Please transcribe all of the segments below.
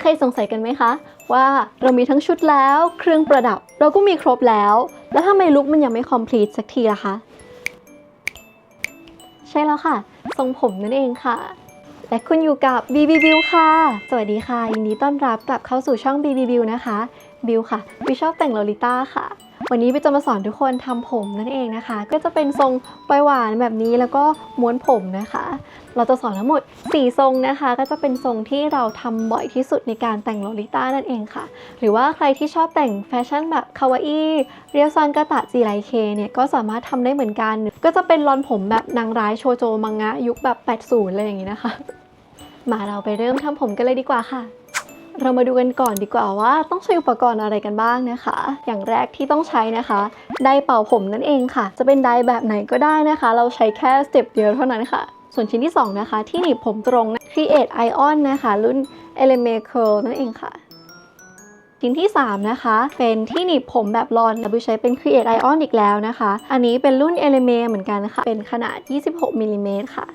เคยสงสัยกันไหมคะ ว่าเรามีทั้งชุดแล้วเครื่องประดับเราก็มีครบแล้ว แล้วทำไมลุคมันยังไม่ complete สักทีล่ะคะ ใช่แล้วค่ะ ทรงผมนั่นเองค่ะ และคุณอยู่กับ BB View ค่ะ สวัสดีค่ะ ยินดีต้อนรับกลับเข้าสู่ช่อง BB View นะคะ บิวค่ะบิวชอบแต่งโลลิต้าค่ะ วันนี้บิวจะมาสอนทุกคนทำผมนั่นเองนะคะ ก็จะเป็นทรงปลายหวานแบบนี้แล้วก็ม้วนผมนะคะ เราจะสอนทั้งหมด 4 ทรงนะคะ ก็จะเป็นทรงที่เราทำบ่อยที่สุดในการแต่งโลลิต้านั่นเองค่ะ หรือว่าใครที่ชอบแต่งแฟชั่นแบบคาวาอิเรียวซันกาตะจีไรเคเนี่ยก็สามารถทำได้เหมือนกัน ก็จะเป็นรอนผมแบบนางร้ายโชโจมังงะยุคแบบ 80เลยอย่างนี้นะคะ มาเราไปเริ่มทำผมกันเลยดีกว่าค่ะ เรามาดูกันก่อนดีกว่าว่าต้องใช้อุปกรณ์อะไรกันบ้างนะคะ อย่างแรกที่ต้องใช้นะคะไดเป่าผมนั่นเองค่ะ จะเป็นไดแบบไหนก็ได้นะคะ เราใช้แค่สเต็ปเดียวเท่านั้นค่ะ ส่วนชิ้นที่ 2 นะคะ ที่หนีบผมตรง Create Ion นะคะ รุ่น Element Curl นั่นเองค่ะชิ้นที่ 3 นะคะ เป็นที่หนีบผมแบบรอนเราใช้เป็น Create Ion อีกแล้วนะคะ อันนี้เป็นรุ่น Element เหมือนกันนะคะ เป็นขนาด 26มิลลิเมตรค่ะ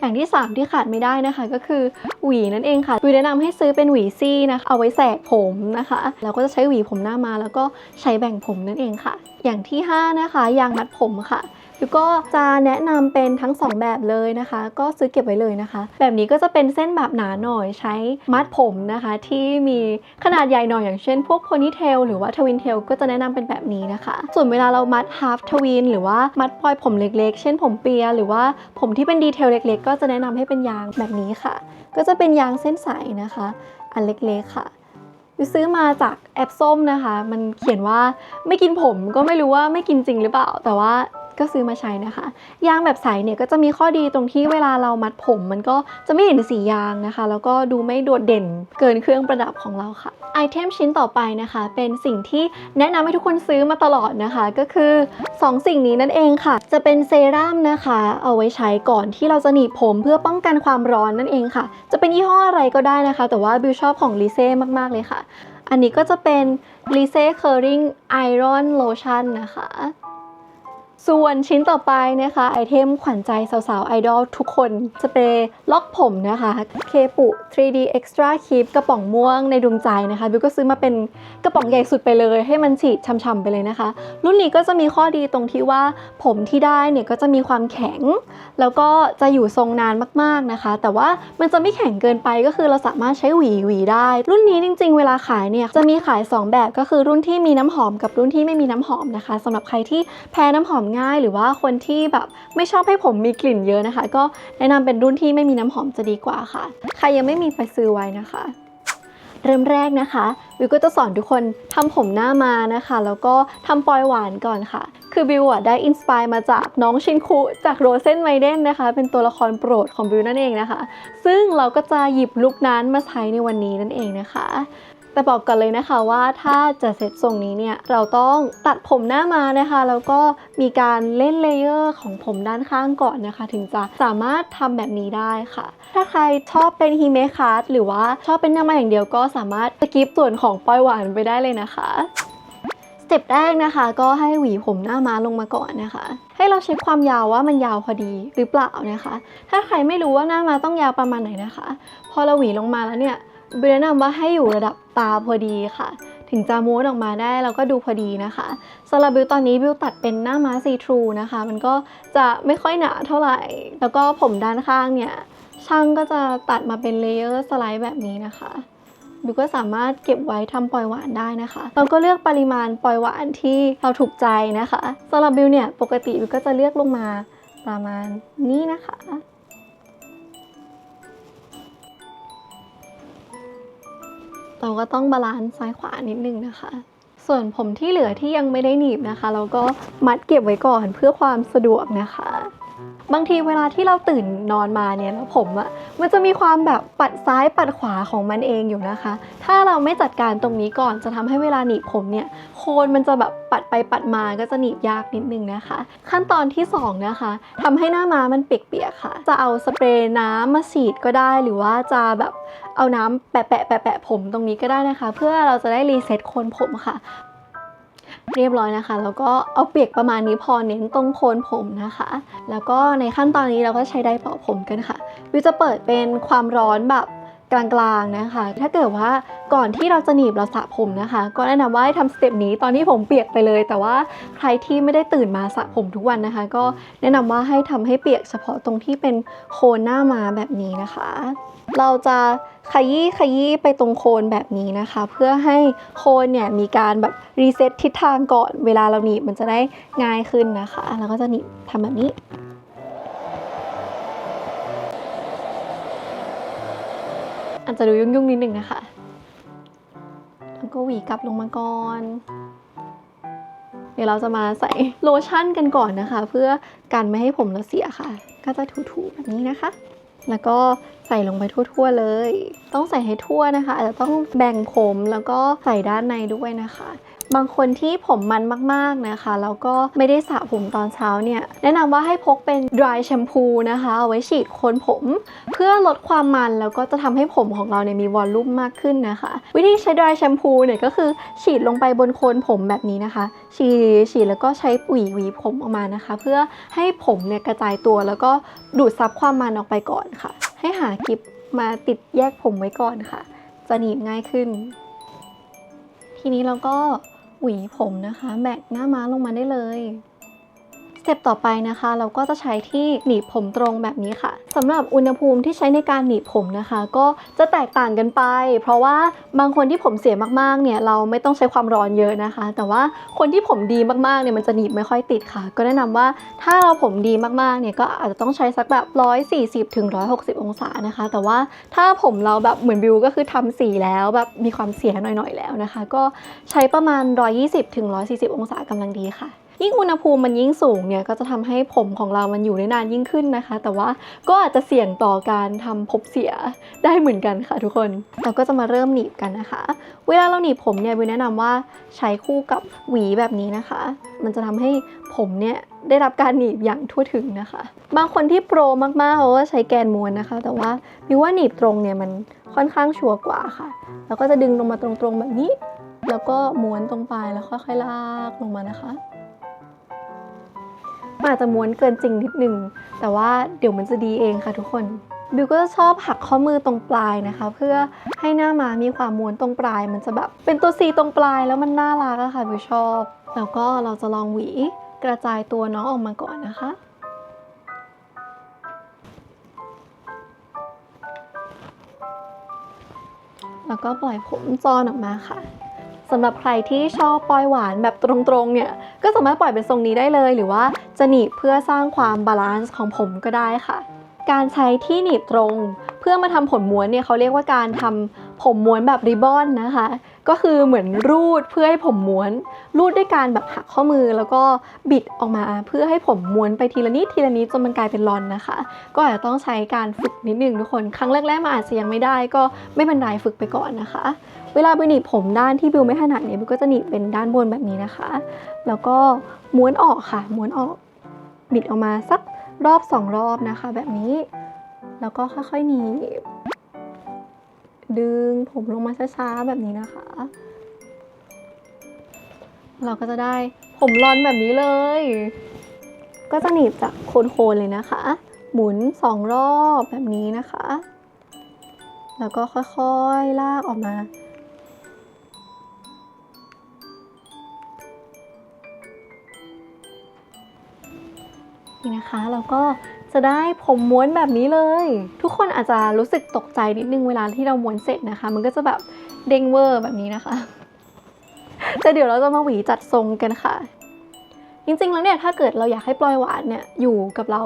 อย่างที่ 3 ที่ขาดไม่ได้นะคะ ก็คือหวีนั่นเองค่ะวิแนะนำให้ซื้อเป็นหวีซี่นะคะเอาไว้แสกผมนะคะแล้วก็จะใช้หวีผมหน้ามาแล้วก็ใช้แบ่งผมนั่นเองค่ะ อย่างที่ 5 นะคะยางมัดผมค่ะ วิวก็จะแนะนำเป็นทั้ง 2 แบบเลยนะคะ ก็ซื้อเก็บไว้เลยนะคะ แบบนี้ก็จะเป็นเส้นแบบหนาหน่อยใช้มัดผมนะคะ ที่มีขนาดใหญ่หน่อยอย่างเช่น พวกโพนีเทลหรือว่าทวินเทลก็จะแนะนำเป็นแบบนี้นะคะ ส่วนเวลาเรามัดฮาฟทวินหรือว่ามัดปลอยผมเล็กๆ เช่นผมเปีย หรือว่าผมที่เป็นดีเทลเล็ก ๆ ก็จะแนะนำให้เป็นยางแบบนี้ค่ะ ก็จะเป็นยางเส้นใสนะคะ อันเล็กๆค่ะวิวซื้อมาจากแอปส้มนะคะ มันเขียนว่าไม่กินผมก็ไม่รู้ว่าไม่กินจริงหรือเปล่า แต่ว่า ก็ซื้อมาใช้นะคะ ยางแบบใสเนี่ยก็จะมีข้อดีตรงที่เวลาเรามัดผม มันก็จะไม่เห็นสียางนะคะ แล้วก็ดูไม่โดดเด่นเกินเครื่องประดับของเราค่ะไอเทมชิ้นต่อไปนะคะ เป็นสิ่งที่แนะนำให้ทุกคนซื้อมาตลอดนะคะ ก็คือ 2 สิ่งนี้นั่นเองค่ะ จะเป็นเซรั่มนะคะ เอาไว้ใช้ก่อนที่เราจะหนีบผมเพื่อป้องกันความร้อนนั่นเองค่ะ จะเป็นยี่ห้ออะไรก็ได้นะคะ แต่ว่าบิวชอบของลิเซ่มากๆเลยค่ะ อันนี้ก็จะเป็น l i s e Curling Iron Lotion นะคะ ส่วนชิ้นต่อไปนะคะไอเทมขวัญใจสาวๆไอดอลทุกคนสเปรย์ล็อกผมนะคะเคปุ 3D Extra Keep กระป๋องม่วงในดวงใจนะคะบิวก็ซื้อมาเป็นกระป๋องใหญ่สุดไปเลย ให้มันฉีดช่ำๆไปเลยนะคะ รุ่นนี้ก็จะมีข้อดีตรงที่ว่าผมที่ได้เนี่ยก็จะมีความแข็ง แล้วก็จะอยู่ทรงนานมากๆนะคะ แต่ว่ามันจะไม่แข็งเกินไปก็คือเราสามารถใช้หวีหวีได้ รุ่นนี้จริง ๆ เวลาขายเนี่ยจะมีขาย 2 แบบก็คือรุ่นที่มีน้ำหอมกับรุ่นที่ไม่มีน้ำหอมนะคะสำหรับใครที่แพ้น้ำหอมง่ายหรือว่าคนที่แบบไม่ชอบให้ผมมีกลิ่นเยอะนะคะ ก็แนะนำเป็นรุ่นที่ไม่มีน้ำหอมจะดีกว่าค่ะ ใครยังไม่มีไปซื้อไว้นะคะ เริ่มแรกนะคะบิวก็จะสอนทุกคนทำผมหน้ามานะคะ แล้วก็ทำปลอยหวานก่อนค่ะ คือบิวอะได้อินสปายมาจากน้องชินคุจากโรเซนไมเดนนะคะ เป็นตัวละครโปรดของบิวนั่นเองนะคะ ซึ่งเราก็จะหยิบลุคนั้นมาใช้ในวันนี้นั่นเองนะคะ แต่บอกก่อนเลยนะคะว่าถ้าจะเสร็จทรงนี้เนี่ยเราต้องตัดผมหน้ามานะคะ แล้วก็มีการเล่นเลเยอร์ของผมด้านข้างก่อนนะคะ ถึงจะสามารถทำแบบนี้ได้ค่ะ ถ้าใครชอบเป็นฮิเมคัสหรือว่าชอบเป็นหน้ามาอย่างเดียวก็สามารถสกิปส่วนของปลอยหวานไปได้เลยนะคะสเต็ปแรกนะคะก็ให้หวีผมหน้าม้าลงมาก่อนนะคะ ให้เราเช็คความยาวว่ามันยาวพอดีหรือเปล่านะคะ ถ้าใครไม่รู้ว่าหน้าม้าต้องยาวประมาณไหนนะคะ พอเราหวีลงมาแล้วเนี่ย บิวแนะนำว่าให้อยู่ระดับตาพอดีค่ะ ถึงจะม้วนออกมาได้แล้วก็ดูพอดีนะคะสำหรับบิวตอนนี้บิวตัดเป็นหน้าม้าซีทรูนะคะ มันก็จะไม่ค่อยหนาเท่าไหร่ แล้วก็ผมด้านข้างเนี่ยช่างก็จะตัดมาเป็นเลเยอร์สไลด์แบบนี้นะคะบิวก็สามารถเก็บไว้ทำปล่อยหวานได้นะคะ เราก็เลือกปริมาณปล่อยหวานที่เราถูกใจนะคะสำหรับบิวเนี่ยปกติบิวก็จะเลือกลงมาประมาณนี้นะคะ เราก็ต้องบาลานซ์ซ้ายขวานิดนึงนะคะ ส่วนผมที่เหลือที่ยังไม่ได้หนีบนะคะ เราก็มัดเก็บไว้ก่อนเพื่อความสะดวกนะคะ บางทีเวลาที่เราตื่นนอนมาเนี่ยแล้วผมอะมันจะมีความแบบปัดซ้ายปัดขวาของมันเองอยู่นะคะ ถ้าเราไม่จัดการตรงนี้ก่อนจะทำให้เวลาหนีบผมเนี่ยโคนมันจะแบบปัดไปปัดมาก็จะหนีบยากนิดนึงนะคะ ขั้นตอนที่สองนะคะทำให้หน้าม้ามันเปียกๆค่ะ จะเอาสเปรย์น้ำมาฉีดก็ได้ หรือว่าจะแบบเอาน้ำแปะแปะแปะแปะผมตรงนี้ก็ได้นะคะ เพื่อเราจะได้รีเซ็ตโคนผมค่ะ เรียบร้อยนะคะ แล้วก็เอาเปียกประมาณนี้พอเน้นตรงโคนผมนะคะ แล้วก็ในขั้นตอนนี้เราก็ใช้ไดร์เป่าผมกันค่ะวิวจะเปิดเป็นความร้อนแบบกลางๆนะคะ ถ้าเกิดว่าก่อนที่เราจะหนีบเราสระผมนะคะ ก็แนะนำว่าให้ทำสเต็ปนี้ตอนที่ผมเปียกไปเลย แต่ว่าใครที่ไม่ได้ตื่นมาสระผมทุกวันนะคะ ก็แนะนำว่าให้ทำให้เปียกเฉพาะตรงที่เป็นโคนหน้ามาแบบนี้นะคะ เราจะขยี้ขยี้ไปตรงโคนแบบนี้นะคะ เพื่อให้โคนเนี่ยมีการแบบรีเซ็ตทิศทางก่อนเวลาเราหนีบมันจะได้ง่ายขึ้นนะคะ แล้วก็จะหนีบทำแบบนี้อาจจะดูยุ่งๆนิดนึงนะคะ แล้วก็หวีกลับลงมาก่อน เดี๋ยวเราจะมาใส่โลชั่นกันก่อนนะคะ เพื่อกันไม่ให้ผมเราเสียค่ะ ก็จะถูๆแบบนี้นะคะ แล้วก็ใส่ลงไปทั่วๆเลย ต้องใส่ให้ทั่วนะคะ อาจจะต้องแบ่งผมแล้วก็ใส่ด้านในด้วยนะคะ บางคนที่ผมมันมากๆนะคะ แล้วก็ไม่ได้สระผมตอนเช้าเนี่ย แนะนำว่าให้พกเป็น dry shampoo นะคะ เอาไว้ฉีดโคนผม เพื่อลดความมันแล้วก็จะทำให้ผมของเราเนี่ยมีวอลลุ่มมากขึ้นนะคะ วิธีใช้ dry shampoo เนี่ยก็คือฉีดลงไปบนโคนผมแบบนี้นะคะ ฉีดฉีดแล้วก็ใช้หวีหวีผมออกมานะคะ เพื่อให้ผมเนี่ยกระจายตัวแล้วก็ดูดซับความมันออกไปก่อนค่ะ ให้หากิบมาติดแยกผมไว้ก่อนค่ะ จะหนีบง่ายขึ้น ทีนี้เราก็ หวีผมนะคะ แบกหน้าม้าลงมาได้เลย เต็ปต่อไปนะคะ เราก็จะใช้ที่หนีบผมตรงแบบนี้ค่ะสำหรับอุณหภูมิที่ใช้ในการหนีบผมนะคะ ก็จะแตกต่างกันไป เพราะว่าบางคนที่ผมเสียมากๆเนี่ยเราไม่ต้องใช้ความร้อนเยอะนะคะ แต่ว่าคนที่ผมดีมากๆเนี่ยมันจะหนีบไม่ค่อยติดค่ะ ก็แนะนำว่าถ้าเราผมดีมากๆเนี่ยก็อาจจะต้องใช้สักแบบ 140ถึง160 องศานะคะ แต่ว่าถ้าผมเราแบบเหมือนบิวก็คือทำสีแล้วแบบมีความเสียหน่อยๆแล้วนะคะ ก็ใช้ประมาณ 120ถึง140 องศากำลังดีค่ะ ยิ่งอุณหภูมิมันยิ่งสูงเนี่ยก็จะทำให้ผมของเรามันอยู่ได้นานยิ่งขึ้นนะคะ แต่ว่าก็อาจจะเสี่ยงต่อการทำผมเสียได้เหมือนกันค่ะทุกคน เราก็จะมาเริ่มหนีบกันนะคะ เวลาเราหนีบผมเนี่ยวิวแนะนำว่าใช้คู่กับหวีแบบนี้นะคะ มันจะทำให้ผมเนี่ยได้รับการหนีบอย่างทั่วถึงนะคะ บางคนที่โปรมากๆเขาก็ใช้แกนม้วนนะคะ แต่ว่าวิวว่าหนีบตรงเนี่ยมันค่อนข้างชัวร์กว่าค่ะ แล้วก็จะดึงลงมาตรงๆแบบนี้ แล้วก็ม้วนตรงปลายแล้วค่อยๆลากลงมานะคะ มันอาจจะม้วนเกินจริงนิดนึง แต่ว่าเดี๋ยวมันจะดีเองค่ะทุกคนบิวก็จะชอบหักข้อมือตรงปลายนะคะ เพื่อให้หน้ามามีความม้วนตรงปลาย มันจะแบบเป็นตัว C ตรงปลายแล้วมันน่ารักอะค่ะบิวชอบ แล้วก็เราจะลองหวีกระจายตัวน้องออกมาก่อนนะคะแล้วก็ปล่อยผมจอนออกมาค่ะ สำหรับใครที่ชอบปล่อยหวานแบบตรงๆเนี่ยก็สามารถปล่อยเป็นทรงนี้ได้เลย หรือว่าจะหนีบเพื่อสร้างความบาลานซ์ของผมก็ได้ค่ะ การใช้ที่หนีบตรง เพื่อมาทำผมม้วนเนี่ยเขาเรียกว่าการทำผมม้วนแบบริบบอนนะคะ ก็คือเหมือนรูดเพื่อให้ผมม้วน รูดด้วยการแบบหักข้อมือแล้วก็บิดออกมาเพื่อให้ผมม้วนไปทีละนิดทีละนิดจนมันกลายเป็นลอนนะคะ ก็อาจจะต้องใช้การฝึกนิดนึงทุกคน ครั้งแรกๆมาอาจจะยังไม่ได้ก็ไม่เป็นไรฝึกไปก่อนนะคะ เวลาไปหนีบผมด้านที่บิวไม่ถนัดเนี่ยบิวก็จะหนีบเป็นด้านบนแบบนี้นะคะ แล้วก็ม้วนออกค่ะ ม้วนออกบิดออกมาสักรอบสองรอบนะคะ แบบนี้ แล้วก็ค่อยๆหนีบ ดึงผมลงมาช้าๆแบบนี้นะคะ เราก็จะได้ผมรอนแบบนี้เลย ก็จะหนีบจากโคนๆเลยนะคะ หมุนสองรอบแบบนี้นะคะ แล้วก็ค่อยๆลากออกมานี่นะคะ เราก็ จะได้ผมม้วนแบบนี้เลย ทุกคนอาจจะรู้สึกตกใจนิดนึงเวลาที่เราม้วนเสร็จนะคะ มันก็จะแบบเด้งเวอร์แบบนี้นะคะแต่เดี๋ยวเราจะมาหวีจัดทรงกันค่ะ จริงๆแล้วเนี่ยถ้าเกิดเราอยากให้ปลอยหวานเนี่ยอยู่กับเรา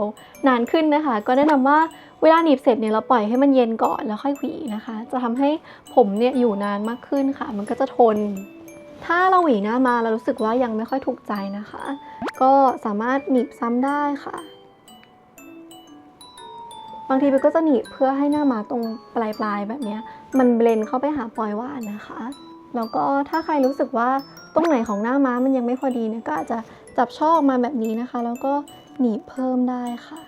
นานขึ้นนะคะ ก็แนะนำว่าเวลาหนีบเสร็จเนี่ยเราปล่อยให้มันเย็นก่อนแล้วค่อยหวีนะคะ จะทำให้ผมเนี่ยอยู่นานมากขึ้นค่ะ มันก็จะทน ถ้าเราหวีหน้ามาแล้วรู้สึกว่ายังไม่ค่อยถูกใจนะคะ ก็สามารถหนีบซ้ำได้ค่ะ บางทีมันก็จะหนีบเพื่อให้หน้ามาตรงปลายๆแบบนี้มันเบลนเข้าไปหาปลอยหวานนะคะ แล้วก็ถ้าใครรู้สึกว่าตรงไหนของหน้าม้ามันยังไม่พอดีเนี่ยก็อาจจะจับช่อออกมาแบบนี้นะคะ แล้วก็หนีบเพิ่มได้ค่ะ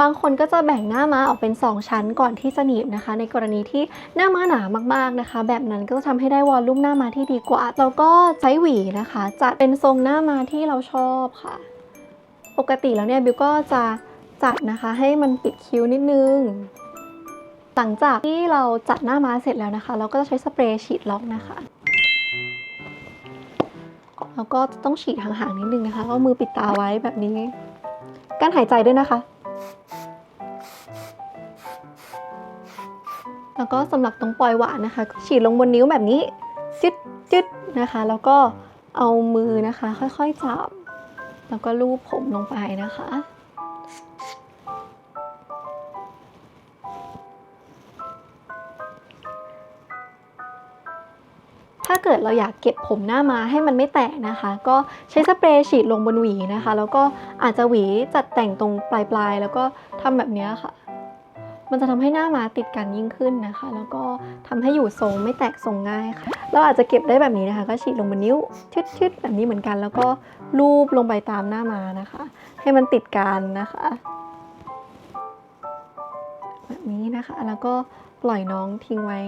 บางคนก็จะแบ่งหน้าม้าออกเป็น 2 ชั้นก่อนที่จะหนีบนะคะ ในกรณีที่หน้าม้าหนามากๆนะคะ แบบนั้นก็จะทำให้ได้วอลลุ่มหน้าม้าที่ดีกว่า แล้วก็ใช้หวีนะคะ จัดเป็นทรงหน้าม้าที่เราชอบค่ะ ปกติแล้วเนี่ยบิวก็จะ จัดนะคะให้มันปิดคิ้วนิดนึง หลังจากที่เราจัดหน้าม้าเสร็จแล้วนะคะ เราก็จะใช้สเปรย์ฉีดล็อกนะคะแล้วก็ต้องฉีดห่างๆนิดนึงนะคะเอามือปิดตาไว้แบบนี้กั้นหายใจด้วยนะคะ แล้วก็สำหรับตรงปลอยหวานนะคะฉีดลงบนนิ้วแบบนี้จึดจึดนะคะ แล้วก็เอามือนะคะ ค่อยๆจับ แล้วก็ลูบผมลงไปนะคะ เกิดเราอยากเก็บผมหน้ามาให้มันไม่แตกนะคะ ก็ใช้สเปรย์ฉีดลงบนหวีนะคะ แล้วก็อาจจะหวีจัดแต่งตรงปลายๆ แล้วก็ทำแบบนี้ค่ะ มันจะทำให้หน้ามาติดกันยิ่งขึ้นนะคะ แล้วก็ทำให้อยู่ทรงไม่แตกทรงง่ายค่ะ เราอาจจะเก็บได้แบบนี้นะคะ ก็ฉีดลงบนนิ้วชึดๆแบบนี้เหมือนกัน แล้วก็ลูบลงไปตามหน้ามานะคะ ให้มันติดกันนะคะ แบบนี้นะคะแล้วก็ปล่อยน้องทิ้งไว้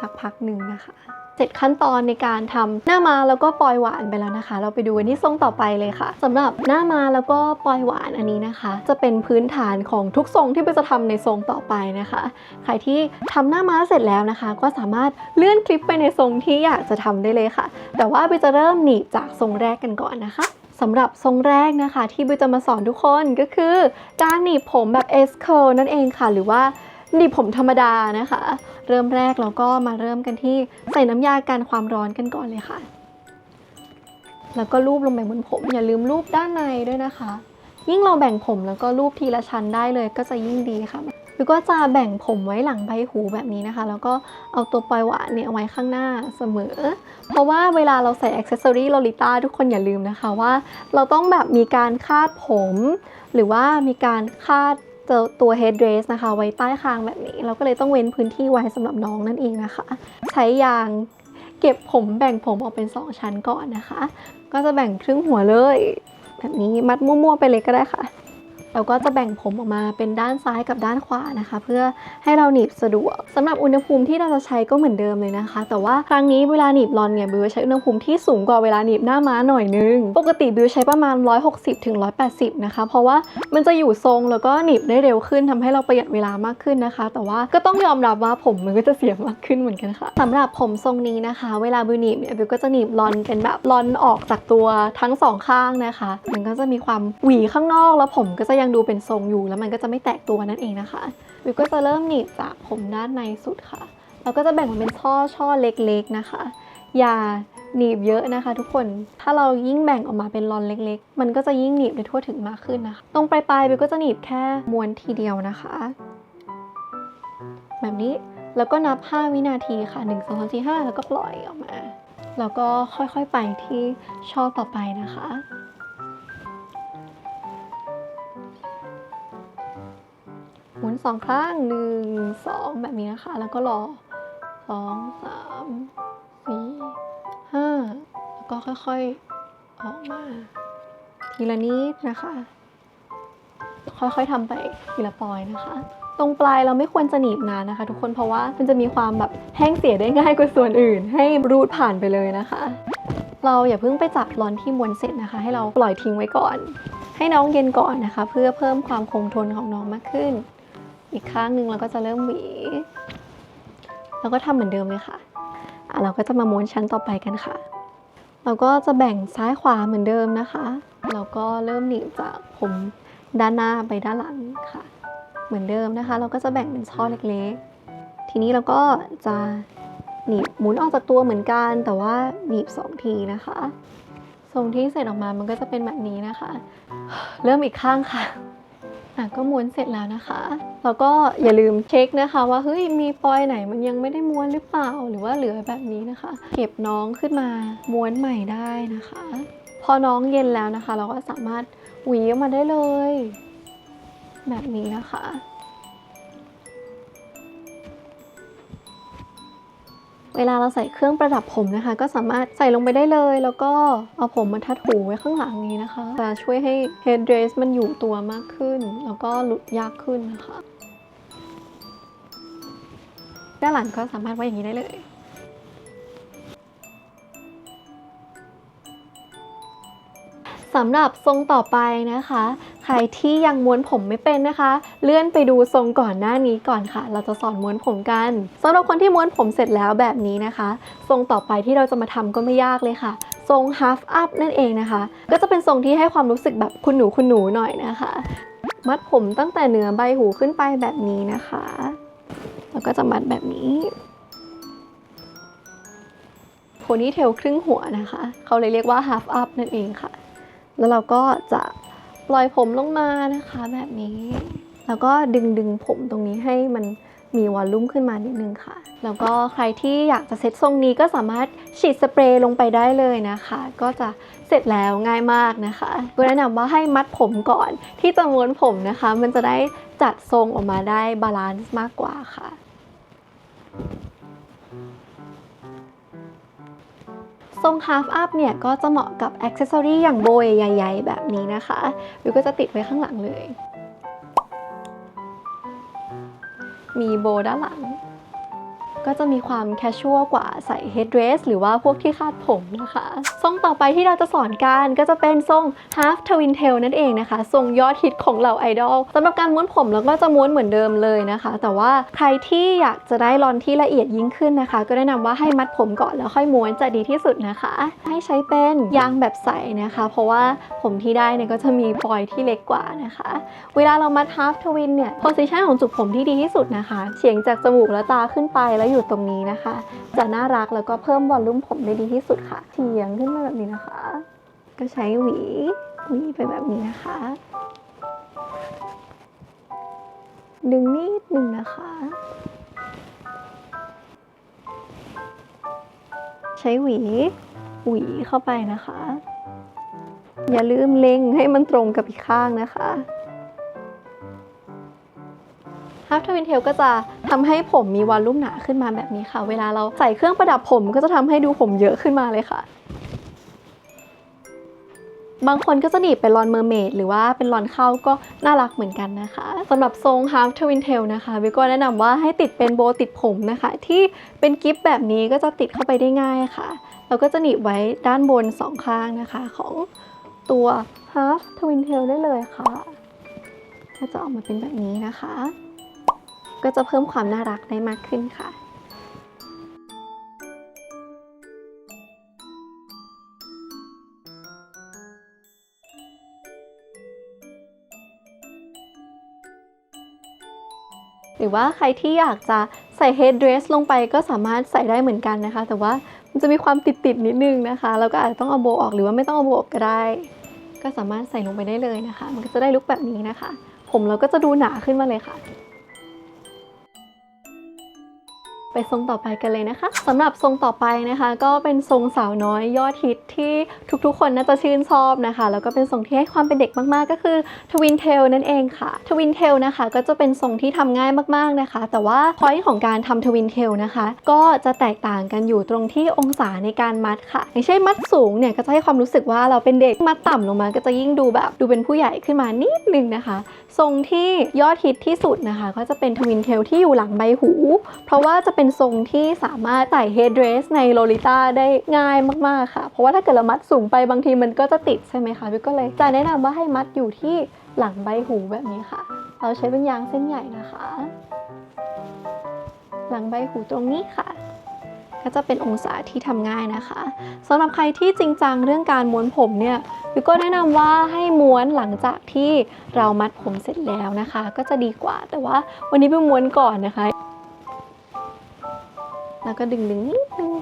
สักพักหนึ่งนะคะ เสร็จขั้นตอนในการทำหน้ามาแล้วก็ปลอยหวานไปแล้วนะคะ เราไปดูกันที่ทรงต่อไปเลยค่ะสำหรับหน้ามาแล้วก็ปลอยหวานอันนี้นะคะ จะเป็นพื้นฐานของทุกทรงที่เบลจะทำในทรงต่อไปนะคะ ใครที่ทำหน้ามาเสร็จแล้วนะคะ ก็สามารถเลื่อนคลิปไปในทรงที่อยากจะทำได้เลยค่ะ แต่ว่าเบลจะเริ่มหนีบจากทรงแรกกันก่อนนะคะสำหรับทรงแรกนะคะ ที่เบลจะมาสอนทุกคนก็คือ การหนีบผมแบบ S curl นั่นเองค่ะ หรือว่า หนีบผมธรรมดานะคะ เริ่มแรกเราก็มาเริ่มกันที่ใส่น้ำยากันความร้อนกันก่อนเลยค่ะ แล้วก็ลูบลงไปบนผม อย่าลืมลูบด้านในด้วยนะคะ ยิ่งเราแบ่งผมแล้วก็ลูบทีละชั้นได้เลยก็จะยิ่งดีค่ะแล้วก็จะแบ่งผมไว้หลังใบหูแบบนี้นะคะ แล้วก็เอาตัวปลอยหวานเนี่ยไว้ข้างหน้าเสมอ เพราะว่าเวลาเราใส่อ็อกเซสซอรี่โลลิต้าทุกคนอย่าลืมนะคะว่า เราต้องแบบมีการคาดผม หรือว่ามีการคาด ตัว head dress นะคะ ไว้ใต้คางแบบนี้ เราก็เลยต้องเว้นพื้นที่ไว้สำหรับน้องนั่นเองนะคะ ใช้ยางเก็บผมแบ่งผมออกเป็น 2 ชั้นก่อนนะคะ ก็จะแบ่งครึ่งหัวเลย แบบนี้มัดมั่วๆไปเลยก็ได้ค่ะ เราก็จะแบ่งผมออกมาเป็นด้านซ้ายกับด้านขวานะคะ เพื่อให้เราหนีบสะดวกสำหรับอุณหภูมิที่เราจะใช้ก็เหมือนเดิมเลยนะคะ แต่ว่าครั้งนี้เวลาหนีบรอนเนี่ยบิวใช้อุณหภูมิที่สูงกว่าเวลาหนีบหน้าม้าหน่อยนึง ปกติบิวใช้ประมาณ 160ถึง180 นะคะ เพราะว่ามันจะอยู่ทรงแล้วก็หนีบได้เร็วขึ้นทำให้เราประหยัดเวลามากขึ้นนะคะ แต่ว่าก็ต้องยอมรับว่าผมมันก็จะเสียมากขึ้นเหมือนกันค่ะสำหรับผมทรงนี้นะคะ เวลาบิวหนีบเนี่ยบิวก็จะหนีบรอนเป็นแบบรอนออกจากตัวทั้งสองข้างนะคะ มันก็จะมีความหวีข้างนอกแล้วผมก็จะยังดูเป็นทรงอยู่แล้วมันก็จะไม่แตกตัวนั่นเองนะคะวิวก็จะเริ่มหนีบจากผมด้านในสุดค่ะแล้วก็จะแบ่งมันเป็นช่อช่อเล็กๆนะคะ อย่าหนีบเยอะนะคะ ทุกคน ถ้าเรายิ่งแบ่งออกมาเป็นรอนเล็ก ๆ มันก็จะยิ่งหนีบได้ทั่วถึงมากขึ้นนะคะ ตรงปลายๆวิวก็จะหนีบแค่ม้วนทีเดียวนะคะ แบบนี้ แล้วก็นับ 5 วินาทีค่ะ1 2 3 4 5แล้วก็ปล่อยออกมา แล้วก็ค่อยๆไปที่ช่อต่อไปนะคะ หมุนสองครั้งหนึ่งสองแบบนี้นะคะ แล้วก็รอสองสามสี่ห้าแล้วก็ค่อยๆออกมา ทีละนิดนะคะ ค่อยๆทำไปทีละปอยนะคะ ตรงปลายเราไม่ควรจะหนีบนานนะคะ ทุกคนเพราะว่ามันจะมีความแบบแห้งเสียได้ง่ายกว่าส่วนอื่น ให้รูดผ่านไปเลยนะคะ เราอย่าเพิ่งไปจับรอนที่ม้วนเสร็จนะคะ ให้เราปล่อยทิ้งไว้ก่อน ให้น้องเย็นก่อนนะคะ เพื่อเพิ่มความคงทนของน้องมากขึ้น อีกข้างหนึ่งเราก็จะเริ่มหวีแล้วก็ทำเหมือนเดิมเลยค่ะอะเราก็จะมาม้วนชั้นต่อไปกันค่ะ เราก็จะแบ่งซ้ายขวาเหมือนเดิมนะคะแล้วก็เริ่มหนีบจากผมด้านหน้าไปด้านหลังค่ะ เหมือนเดิมนะคะ เราก็จะแบ่งเป็นช่อเล็กๆ ทีนี้เราก็จะหนีบหมุนออกจากตัวเหมือนกัน แต่ว่าหนีบสองทีนะคะทรงที่เสร็จออกมามันก็จะเป็นแบบนี้นะคะ เริ่มอีกข้างค่ะ อะก็ม้วนเสร็จแล้วนะคะ แล้วก็อย่าลืมเช็คนะคะว่าเฮ้ยมีปอยไหนมันยังไม่ได้ม้วนหรือเปล่าหรือว่าเหลือแบบนี้นะคะ เก็บน้องขึ้นมาม้วนใหม่ได้นะคะ พอน้องเย็นแล้วนะคะ เราก็สามารถหวีออกมาได้เลย แบบนี้นะคะ เวลาเราใส่เครื่องประดับผมนะคะ ก็สามารถใส่ลงไปได้เลย แล้วก็เอาผมมาทัดหูไว้ข้างหลังนี้นะคะ จะช่วยให้ head dress มันอยู่ตัวมากขึ้น แล้วก็หลุดยากขึ้นนะคะ ด้านหลังก็สามารถไว้อย่างนี้ได้เลย สำหรับทรงต่อไปนะคะ ใครที่ยังม้วนผมไม่เป็นนะคะ เลื่อนไปดูทรงก่อนหน้านี้ก่อนค่ะ เราจะสอนม้วนผมกันสำหรับคนที่ม้วนผมเสร็จแล้วแบบนี้นะคะ ทรงต่อไปที่เราจะมาทำก็ไม่ยากเลยค่ะทรง half up นั่นเองนะคะ ก็จะเป็นทรงที่ให้ความรู้สึกแบบคุณหนูคุณหนูหน่อยนะคะ มัดผมตั้งแต่เหนือใบหูขึ้นไปแบบนี้นะคะ แล้วก็จะมัดแบบนี้โพนี่เทลครึ่งหัวนะคะ เขาเลยเรียกว่า half up นั่นเองค่ะ แล้วเราก็จะปล่อยผมลงมานะคะแบบนี้ แล้วก็ดึงดึงผมตรงนี้ให้มันมีวอลลุ่มขึ้นมานิดนึงค่ะ แล้วก็ใครที่อยากจะเซตทรงนี้ก็สามารถฉีดสเปรย์ลงไปได้เลยนะคะ ก็จะเสร็จแล้วง่ายมากนะคะก็แนะนำว่าให้มัดผมก่อนที่จะม้วนผมนะคะ มันจะได้จัดทรงออกมาได้บาลานซ์มากกว่าค่ะ ทรง half up เนี่ยก็จะเหมาะกับอ c เซ s ซอรีอย่างโบยใหญ่ ๆ แบบนี้นะคะวิวก็จะติดไว้ข้างหลังเลย มีโบด้านหลัง ก็จะมีความแคชชวลกว่าใส่เฮดเดรสหรือว่าพวกที่คาดผมนะคะทรงต่อไปที่เราจะสอนกันก็จะเป็นทรง half twin tail นั่นเองนะคะทรงยอดฮิตของเหล่าไอดอลสำหรับการม้วนผมเราก็จะม้วนเหมือนเดิมเลยนะคะ แต่ว่าใครที่อยากจะได้รอนที่ละเอียดยิ่งขึ้นนะคะ ก็แนะนำว่าให้มัดผมก่อนแล้วค่อยม้วนจะดีที่สุดนะคะ ให้ใช้เป็นยางแบบใสนะคะ เพราะว่าผมที่ได้เนี่ยก็จะมีฟอยที่เล็กกว่านะคะ เวลาเรามัด half twin เนี่ย position ของจุกผมที่ดีที่สุดนะคะเฉียงจากจมูกและตาขึ้นไปแล้วอยู่ตรงนี้นะคะ จะน่ารักแล้วก็เพิ่มวอลลุ่มผมได้ดีที่สุดค่ะเฉียงขึ้นมาแบบนี้นะคะ ก็ใช้หวีหวีไปแบบนี้นะคะ ดึงนิดนึงนะคะ ใช้หวีหวีเข้าไปนะคะ อย่าลืมเล็งให้มันตรงกับอีกข้างนะคะ ฮาร์ฟทวินเทลก็จะทำให้ผมมีวอลลุ่มหนาขึ้นมาแบบนี้ค่ะ เวลาเราใส่เครื่องประดับผมก็จะทำให้ดูผมเยอะขึ้นมาเลยค่ะ บางคนก็จะหนีบเป็นลอนเมอร์เมดหรือว่าเป็นลอนเข้าก็น่ารักเหมือนกันนะคะสำหรับทรง half twin tail นะคะวิวก็แนะนำว่าให้ติดเป็นโบติดผมนะคะ ที่เป็นกิฟต์แบบนี้ก็จะติดเข้าไปได้ง่ายค่ะ เราก็จะหนีบไว้ด้านบนสองข้างนะคะของตัว half twin tail ได้เลยค่ะก็จะออกมาเป็นแบบนี้นะคะ ก็จะเพิ่มความน่ารักได้มากขึ้นค่ะหรือว่าใครที่อยากจะใส่ head dress ลงไปก็สามารถใส่ได้เหมือนกันนะคะ แต่ว่ามันจะมีความติดๆนิดนึงนะคะแล้วก็อาจจะต้องเอาโบออกหรือว่าไม่ต้องเอาโบออกก็ได้ ก็สามารถใส่ลงไปได้เลยนะคะ มันก็จะได้ลุคแบบนี้นะคะ ผมเราก็จะดูหนาขึ้นมาเลยค่ะ ไปทรงต่อไปกันเลยนะคะสำหรับทรงต่อไปนะคะ ก็เป็นทรงสาวน้อยยอดฮิตที่ทุกๆ คนน่าจะชื่นชอบนะคะ แล้วก็เป็นทรงที่ให้ความเป็นเด็กมากๆ ก็คือทวินเทลนั่นเองค่ะทวินเทลนะคะก็จะเป็นทรงที่ทำง่ายมากๆนะคะ แต่ว่าพอยต์ของการทำทวินเทลนะคะ ก็จะแตกต่างกันอยู่ตรงที่องศาในการมัดค่ะอย่างเช่นมัดสูงเนี่ยก็จะให้ความรู้สึกว่าเราเป็นเด็กมัดต่ำลงมา ก็จะยิ่งดูแบบดูเป็นผู้ใหญ่ขึ้นมานิดนึงนะคะ ทรงที่ยอดฮิตที่สุดนะคะ ก็จะเป็นทวินเทลที่อยู่หลังใบหู เพราะว่าจะเป็นทรงที่สามารถใส่เฮดเดรสในโลลิต้าได้ง่ายมากๆค่ะ เพราะว่าถ้าเกิดเรามัดสูงไปบางทีมันก็จะติดใช่ไหมคะพี่ก็เลยจะแนะนำว่าให้มัดอยู่ที่หลังใบหูแบบนี้ค่ะ เราใช้เป็นยางเส้นใหญ่นะคะ หลังใบหูตรงนี้ค่ะก็จะเป็นองศาที่ทำง่ายนะคะสำหรับใครที่จริงจังเรื่องการม้วนผมเนี่ยวิวก็แนะนำว่าให้ม้วนหลังจากที่เรามัดผมเสร็จแล้วนะคะ ก็จะดีกว่าแต่ว่าวันนี้วิวม้วนก่อนนะคะ แล้วก็ดึงดึงนิดนึง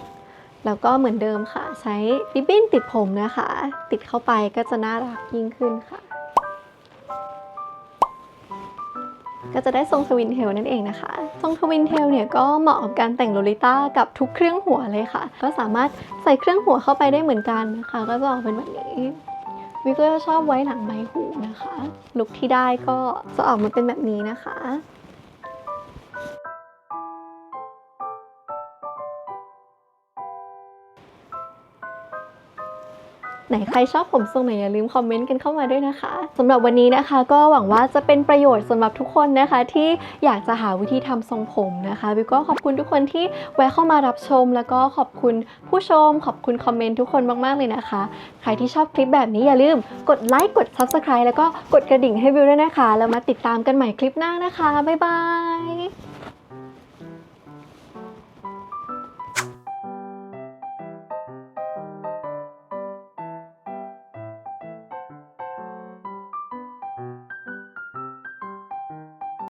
แล้วก็เหมือนเดิมค่ะ ใช้ริบบิ้นติดผมนะคะ ติดเข้าไปก็จะน่ารักยิ่งขึ้นค่ะ ก็จะได้ทรงทวินเทลนั่นเองนะคะ ทรงทวินเทลเนี่ยก็เหมาะกับการแต่งโลลิต้ากับทุกเครื่องหัวเลยค่ะ ก็สามารถใส่เครื่องหัวเข้าไปได้เหมือนกันนะคะ ก็จะออกเป็นแบบนี้วิก็จะชอบไว้หลังใบหูนะคะ ลุคที่ได้ก็จะออกมาเป็นแบบนี้นะคะ ไหนใครชอบผมทรงไหนอย่าลืมคอมเมนต์กันเข้ามาด้วยนะคะสำหรับวันนี้นะคะ ก็หวังว่าจะเป็นประโยชน์สำหรับทุกคนนะคะ ที่อยากจะหาวิธีทำทรงผมนะคะบิวก็ขอบคุณทุกคนที่แวะเข้ามารับชม แล้วก็ขอบคุณผู้ชม ขอบคุณคอมเมนต์ทุกคนมากๆเลยนะคะ ใครที่ชอบคลิปแบบนี้อย่าลืมกดไลค์กด Subscribe แล้วก็กดกระดิ่งให้บิวด้วยนะคะแล้วมาติดตามกันใหม่คลิปหน้านะคะบ๊ายบาย